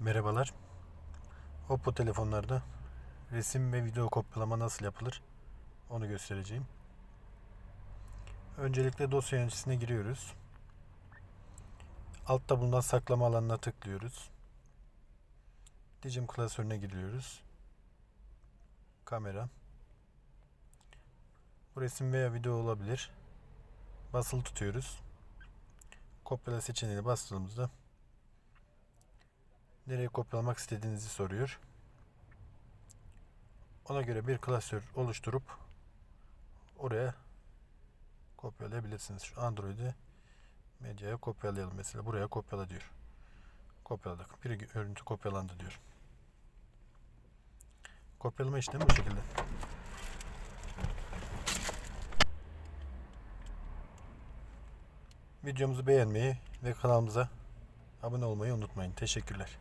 Merhabalar. Oppo telefonlarda resim ve video kopyalama nasıl yapılır onu göstereceğim. Öncelikle dosya yöneticisine giriyoruz. Altta bulunan saklama alanına tıklıyoruz. Dicim klasörüne giriyoruz. Kamera. Bu resim veya video olabilir. Basılı tutuyoruz. Kopyala seçeneğine bastığımızda nereye kopyalamak istediğinizi soruyor. Ona göre bir klasör oluşturup oraya kopyalayabilirsiniz. Şu Android'i medyaya kopyalayalım mesela. Buraya kopyala diyor. Kopyaladık. Bir görüntü kopyalandı diyor. Kopyalama işlemi bu şekilde. Videomuzu beğenmeyi ve kanalımıza abone olmayı unutmayın. Teşekkürler.